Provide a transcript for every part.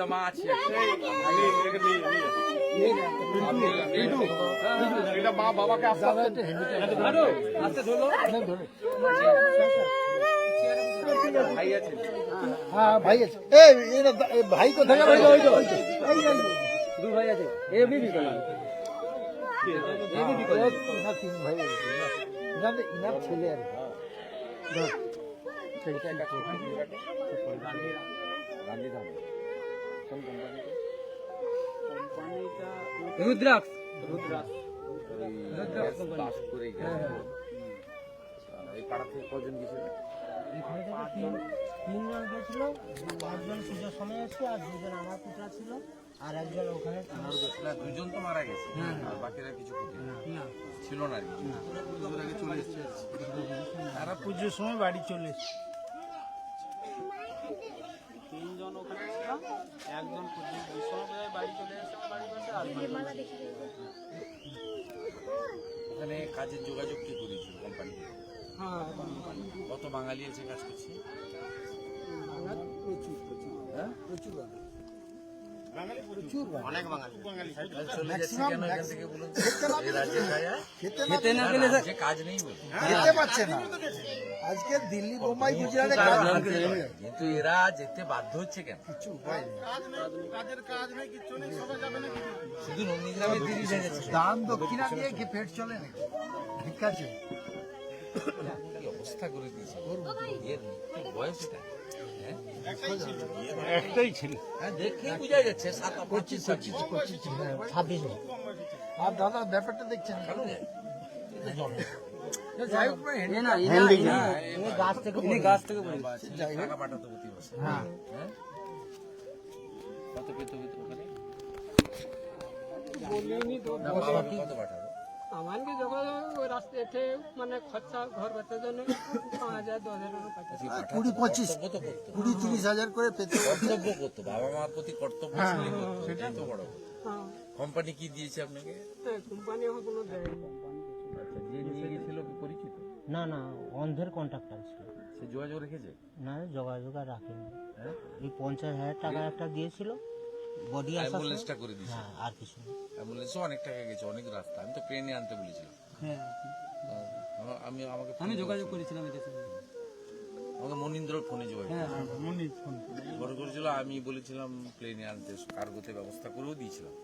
জমা আছে। এটা মা বাবাকে আস্তে আস্তে ভাই আছে। হ্যাঁ ভাই ভাই কোথায়? দু ভাই এ বিবি তিন ভাই। ইনার ছেলে আর কি। ধর। রুদ্রাক্ষ। পাস করে গেছে। এই পাড়া থেকে কজন গেছিল এখানে থেকে তিন তিনজন গেছিল পুজোর সময় এসছে আর দুজন আমার পুত্রা ছিল আর একজন ওখানে। না দুজন তো মারা গেছে। আর বাকিরা কিছু ছিল না আর কি। পুজোর চলে এসেছে। তারা পুজোর সময় বাড়ি চলে এসছে। তিনজন ওখানে ছিলাম। একজন পুজোর বাড়ি চলে এসেছে বাড়ি বসে আর ওখানে কাজের যোগাযোগ কি করেছিল কোম্পানি হ্যাঁ কত বাঙালি আছে কাজ করছে? প্রচুর প্রচুর। হ্যাঁ? প্রচুর বাঙালি। প্রচুর বাঙালি। চলে যাচ্ছে কেন এখান থেকে বলুন তো? খেতে না এই রাজ্যে খায়া খেতে না খেতে না না, গেলে স্যার কাজ নেই বলে। খেতে পাচ্ছে না। আজকে দিল্লি বোম্বাই গুজরাটে কাজ কিন্তু এরা যেতে বাধ্য হচ্ছে কেন? কিছু উপায় নেই। শুধু নন্দীগ্রামে দান দক্ষিণা দিয়ে কি পেট চলে নাকি? ঠিক আছে। অবস্থা করে দিয়েছে? এর বয়স এটা। হ্যাঁ? একটাই ছিল। হ্যাঁ দেখেই বোঝা যাচ্ছে পঁচিশ পঁচিশ পঁচিশ ছাব্বিশ আর দাদা ব্যাপারটা দেখছেন হ্যাঁ হ্যাঁ কত পেতো এঠে মানে খরচা ঘর বাচ্চার জন্য পাঁচ হাজার দশ হাজারের কাছে কুড়ি পঁচিশ কুড়ি তিরিশ হাজার করে পেতে কর্তব্য করতো বাবা মার প্রতি কর্তব্য ছিল। সেটাই তো। বড় হ্যাঁ। কোম্পানি কি দিয়েছে আপনাকে? হ্যাঁ, কোম্পানি আমার কোনো দেয়নি আচ্ছা যে নিয়ে গেছিল কি পরিচিত? না না অন্ধের কন্ট্রাক্টর ছিল সে যোগাযোগ রেখেছে? না যোগাযোগ আর রাখেনি। হ্যাঁ? এই পঞ্চাশ হাজার টাকা একটা দিয়েছিল। বডি অ্যাম্বুলেন্সটা করে দিয়েছে। হ্যাঁ আর কিছু। অ্যাম্বুলেন্সও অনেক টাকা গেছে অনেক রাস্তা। আমি তো ট্রেনে আনতে বলেছিলাম। হ্যাঁ। আমি আমাকে আমি যোগাযোগ করেছিলাম। এদের সাথে আমাকে মনীন্দ্র ফোনে যোগাযোগ হ্যাঁ হ্যাঁ ফোন করেছিল আমি বলেছিলাম প্লেনে আনতে কার্গোতে ব্যবস্থা করেও দিয়েছিলাম।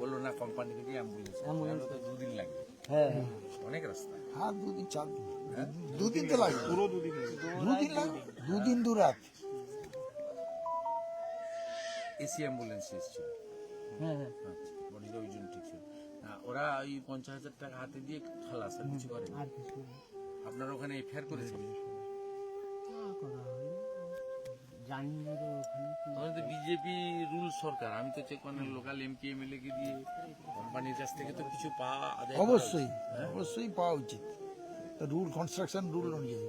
বলল না কোম্পানি থেকে অ্যাম্বুলেন্স অ্যাম্বুলেন্স তো দুদিন লাগবে। হ্যাঁ অনেক রাস্তা। হ্যাঁ দুদিন চার দিন। দুদিন তো লাগবে। পুরো দুদিন দুদিন লাগবে। দুদিন দু রাত। এসি অ্যাম্বুলেন্স এসেছিল। হ্যাঁ হ্যাঁ। আচ্ছা ওই জন্য ওরা ওই পঞ্চাশ হাজার টাকা হাতে দিয়ে খালাস আর কিছু করে আপনারা ওখানে এফআইআর করেছেন? তা জানি না যে ওখানে তো বিজেপি রুল সরকার আমি তো চেক মানে লোকাল এমপি এমএলএ কে দিয়ে কোম্পানির কাছ থেকে তো কিছু পাওয়া আদায় অবশ্যই। অবশ্যই পাওয়া উচিত। রুল কনস্ট্রাকশন রুল অনুযায়ী।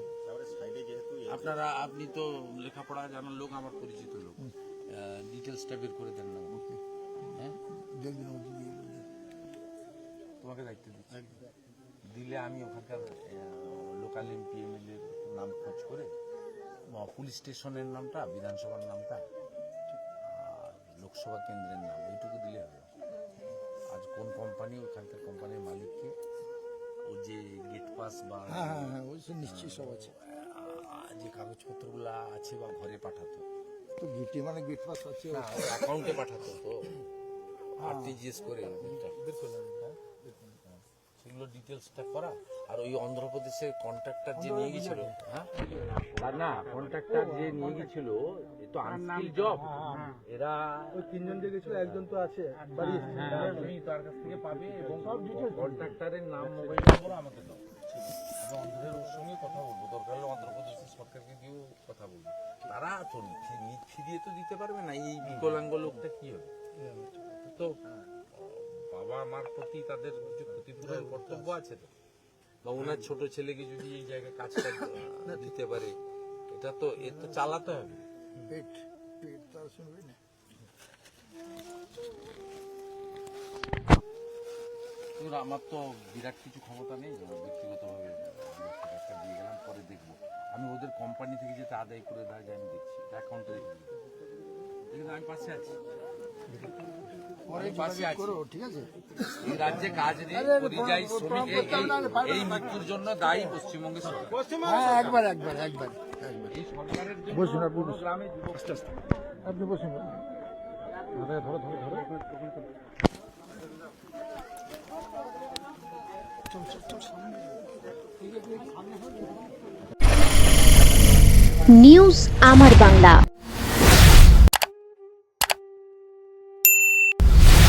আপনারা আপনি তো লেখাপড়া জানার লোক আমার পরিচিত লোক। ডিটেলসটা বের করে দেন না। আমাকে। হ্যাঁ? তোমাকে দায়িত্ব দিচ্ছি। দিলে আমি ওখানকার লোকাল এমপি এমএলএ নাম খোঁজ করে পুলিশ স্টেশনের নামটা বিধানসভার নামটা আর লোকসভা কেন্দ্রের নাম এইটুকু দিলে হবে। আজ কোন কোম্পানি ওখানকার কোম্পানির মালিককে ও যে গেট পাস বা হ্যাঁ হ্যাঁ হ্যাঁ নিশ্চয়ই সব আছে। যে কাগজপত্রগুলো আছে বা ঘরে পাঠাতো। তো গেটে মানে গেট পাস আছে। অ্যাকাউন্টে পাঠাতো তো। আরটিজিএস করে। হ্যাঁ? সেগুলো ডিটেলসটা করা আর ওই অন্ধ্রপ্রদেশের কন্ট্রাক্টর যে নিয়ে গেছিল হ্যাঁ? না কন্ট্রাক্টর যে নিয়ে গেছিল এ তো আনস্কিল জব এরা ওই তিনজন যে গেছিল একজন তো আছে হ্যাঁ, তুমি তার কাছ থেকে পাবে এবং সব ডিটেলস কন্ট্রাক্টরের নাম মোবাইল নম্বর আমাকে দাও। আমি অন্ধ্রের ওর সঙ্গে কথা বলব। দরকার হলে অন্ধ্রপ্রদেশের সরকারকে দিয়েও কথা বলব। ফি- নি- ফিরিয়ে তো দিতে পারবে না। এই বিকলাঙ্গ লোকটা কি হবে? তো বাবা মার প্রতি তাদের কিছু ক্ষতিপূরণ কর্তব্য আছে তো? বা ওনার ছোট ছেলেকে যদি এই জায়গায় কাজটা দিতে পারে এটা তো এ তো চালাতে হবে। পেট পেট তার শুনবে না। আমার তো বিরাট কিছু ক্ষমতা নেই ব্যক্তিগতভাবে একটা দিয়ে গেলাম পরে দেখব। আমি ওদের কোম্পানি থেকে যেটা আদায় করে যায় আমি দেখছি। অ্যাকাউন্টে কিন্তু আমি পাশে আছি। পরে পাশে করো ঠিক আছে? এই রাজ্যে কাজ নেই পরিযায়ী মৃত্যুর জন্য দায়ী সরকার। হ্যাঁ একবার একবার একবার একবার। এই সরকারের বসুন আপনি গ্রামে আপনি বসুন। ধরো ধরো ধরো ধরো। নিউজ আমার বাংলা।